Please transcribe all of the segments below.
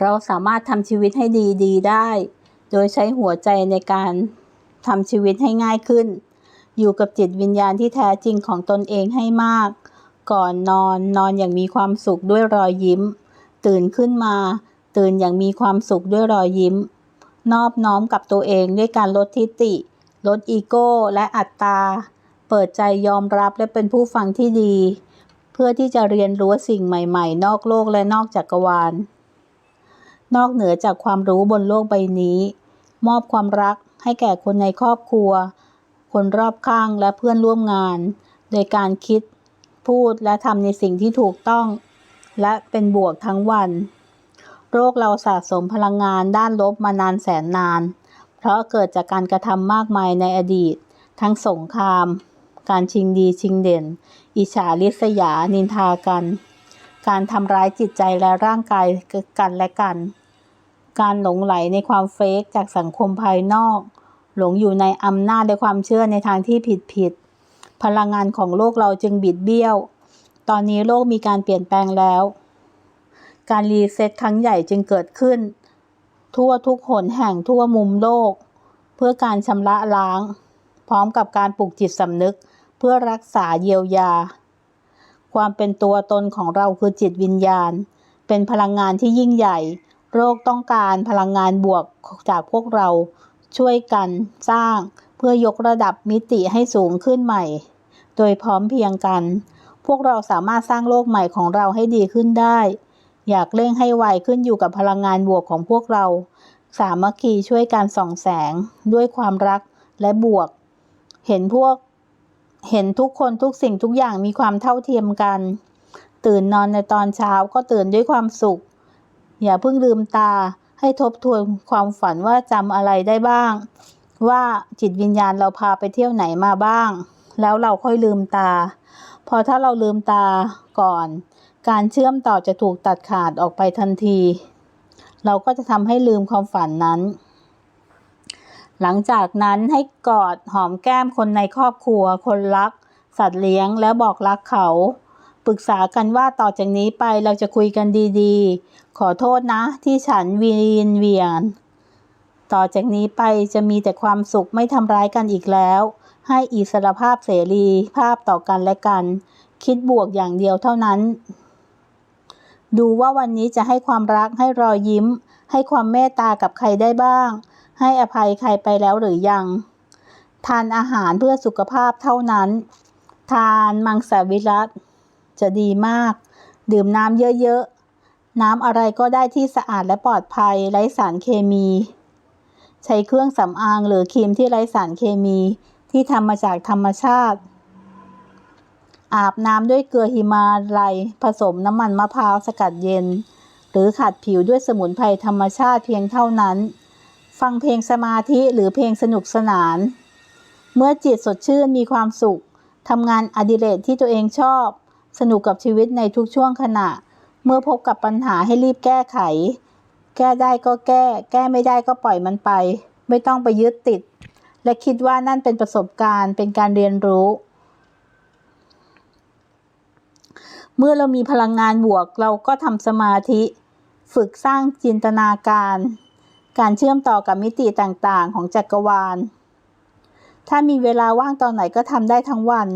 เราสามารถทำชีวิตให้ดีดีได้ โดยใช้หัวใจในการทำชีวิตให้ง่ายขึ้น อยู่กับจิตวิญญาณที่แท้จริงของตนเองให้มาก ก่อนนอนนอนอย่างมีความสุขด้วยรอยยิ้ม ตื่นขึ้นมา ตื่นอย่างมีความสุขด้วยรอยยิ้ม นอบน้อมกับตัวเองด้วยการลดทิฏฐิลดอีโก้และอัตตา เปิดใจยอมรับและเป็นผู้ฟังที่ดี เพื่อที่จะเรียนรู้สิ่งใหม่ ๆ นอกโลกและนอกจักรวาล นอกเหนือจากความรู้บนโลกใบนี้ มอบความรักให้แก่คนในครอบครัว คนรอบข้างและเพื่อนร่วมงาน โดยการคิด พูดและทำในสิ่งที่ถูกต้อง และเป็นบวกทั้งวัน โรคเราสะสมพลังงานด้านลบมานานแสนนาน เพราะเกิดจากการกระทำมากมายในอดีต ทั้งสงคราม การชิงดีชิงเด่น อิจฉาริษยานินทากัน การทำร้ายจิตใจและร่างกายกันและกัน การหลงไหลในความเฟกจากสังคมภายนอก หลงอยู่ในอำนาจและความเชื่อในทางที่ผิดผิดๆพลังงานของโลกเราจึงบิดเบี้ยว ตอนนี้โลกมีการเปลี่ยนแปลงแล้ว การรีเซ็ตครั้งใหญ่จึงเกิดขึ้น ทั่วทุกหนแห่งทั่วมุมโลก เพื่อการชำระล้าง พร้อมกับการปลุกจิตสำนึกเพื่อรักษาเยียวยา ความเป็นตัวตนของเราคือจิตวิญญาณ เป็นพลังงานที่ยิ่งใหญ่ โรคต้องการพลังงานบวกจากพวกเราช่วยกันสร้างเพื่อยกระดับมิติให้สูงขึ้นใหม่ โดยพร้อมเพียงกัน พวกเราสามารถสร้างโลกใหม่ของเราให้ดีขึ้นได้ อยากเร่งให้ไวขึ้นอยู่กับพลังงานบวกของพวกเรา สามัคคีช่วยการส่องแสงด้วยความรักและบวก เห็นพวก เห็นทุกคนทุกสิ่งทุกอย่างมีความเท่าเทียมกัน ตื่นนอนในตอนเช้าก็ตื่นด้วยความสุข อย่าเพิ่งลืมตา ให้ทบทวนความฝันว่าจำอะไรได้บ้าง ว่าจิตวิญญาณเราพาไปเที่ยวไหนมาบ้าง แล้วเราค่อยลืมตา พอถ้าเราลืมตาก่อน การเชื่อมต่อจะถูกตัดขาดออกไปทันที เราก็จะทำให้ลืมความฝันนั้น หลังจากนั้นให้กอดหอมแก้มคนในครอบครัว คนรัก สัตว์เลี้ยงแล้วบอกรักเขา ปรึกษากันว่าต่อจากนี้ไปเราจะคุยกันดีๆ ขอโทษนะ ที่ฉันวีนเวียน ต่อจากนี้ไปจะมีแต่ความสุขไม่ทำร้ายกันอีกแล้ว ให้อิสรภาพเสรีภาพต่อกันและกัน คิดบวกอย่างเดียวเท่านั้น ดูว่าวันนี้จะให้ความรักให้รอยยิ้ม ให้ความเมตตากับใครได้บ้าง ให้อภัยใครไปแล้วหรือยัง ทานอาหารเพื่อสุขภาพเท่านั้น ทานมังสวิรัต จะดีมาก ดื่มน้ำเยอะๆ น้ำอะไรก็ได้ที่สะอาดและปลอดภัยไร้สารเคมี ใช้เครื่องสำอางหรือครีมที่ไร้สารเคมีที่ทำมาจากธรรมชาติ อาบน้ำด้วยเกลือหิมาลัยผสมน้ำมันมะพร้าวสกัดเย็น หรือขัดผิวด้วยสมุนไพรธรรมชาติเพียงเท่านั้น ฟังเพลงสมาธิหรือเพลงสนุกสนาน เมื่อจิตสดชื่นมีความสุขทำงานอดิเรกที่ตัวเองชอบ สนุกกับชีวิตในทุกช่วงขณะ เมื่อพบกับปัญหาให้รีบแก้ไข แก้ได้ก็แก้ แก้ไม่ได้ก็ปล่อยมันไป ไม่ต้องไปยึดติด และคิดว่านั่นเป็นประสบการณ์ เป็นการเรียนรู้ เมื่อเรามีพลังงานบวกเราก็ทำสมาธิ ฝึกสร้างจินตนาการ การเชื่อมต่อกับมิติต่างๆ ของจักรวาล ถ้ามีเวลาว่างตอนไหนก็ทำได้ทั้งวัน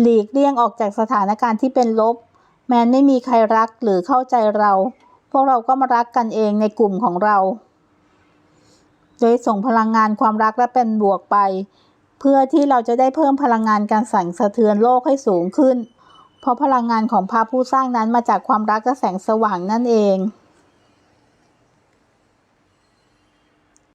หลีกเลี่ยงออกจากสถานการณ์ที่เป็นลบ แม้ไม่มีใครรักหรือเข้าใจเรา พวกเราก็มารักกันเองในกลุ่มของเรา โดยส่งพลังงานความรักและเป็นบวกไป เพื่อที่เราจะได้เพิ่มพลังงานการสั่นสะเทือนโลกให้สูงขึ้น เพราะพลังงานของพระผู้สร้างนั้นมาจากความรักและแสงสว่างนั่นเอง